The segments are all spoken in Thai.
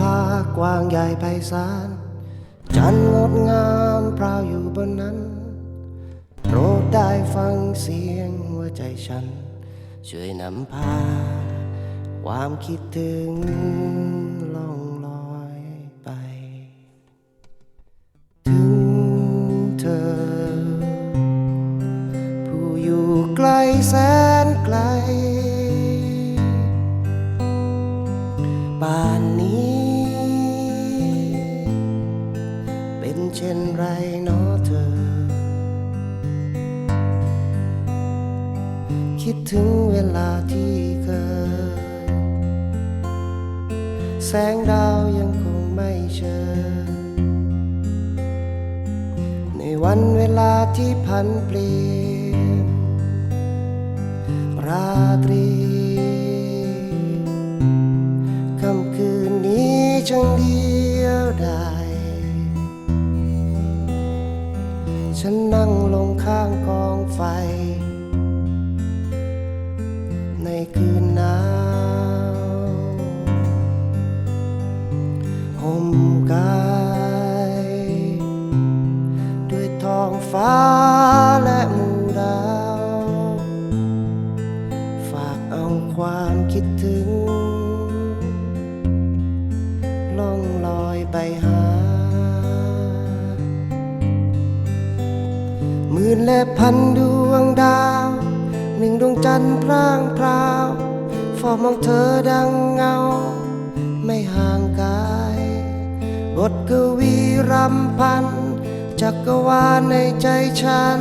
ภากว้างใหญ่ไพศาล จันงดงามพราวอยู่บนนั้น โปรดได้ฟังเสียงหัวใจฉัน ช่วยนำพา ความคิดถึงล่องลอยไป ถึงเธอ ผู้อยู่ไกลแสนไกลป่านนี้ เช่นไรเนาะเธอ คิดถึงเวลาที่เคย แสงดาวยังคงไม่เชิญในวันเวลาที่พันเปลี่ยน ราตรีค่ำคืนนี้ช่างเดียวดาย ฉันนั่งลงข้างกองไฟ ในคืนหนาวห่มกาย ด้วยทองฟ้าและหมู่ดาว ฝากเอาความคิดถึง ล่องลอยไปหา และพันดวงดาว หนึ่งดวงจันทร์พร่างพราวเฝ้ามองเธอดังเงา ไม่ห่างกาย บทกวีรำพันจักรวาลในใจฉัน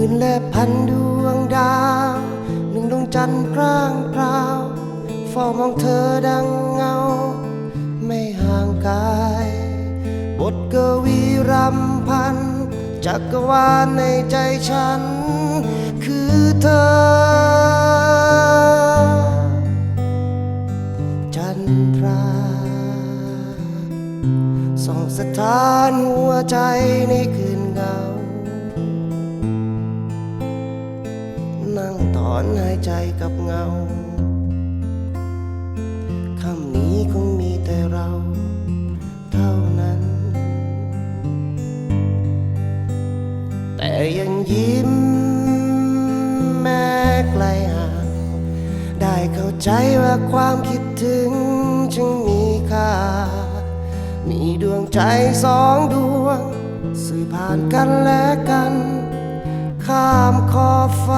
มื่นและพันดวงดาว หนึ่งดวงจันทร์พรางพราวเฝ้ามองเธอดังเงา ไม่ห่างกาย บทกวีรำพัน จักรวาลในใจฉัน คือเธอ จันทราส่องสถานหัวใจในคืน อนหายใจกับเงาคำนี้คงมีแต่เรา เท่านั้น แต่ยังยิ้ม แม้ไกลห่างได้เข้าใจว่าความคิดถึงจึงมีค่า มีดวงใจสองดวง สื่อผ่านกันและกัน ข้ามขอบฟ้า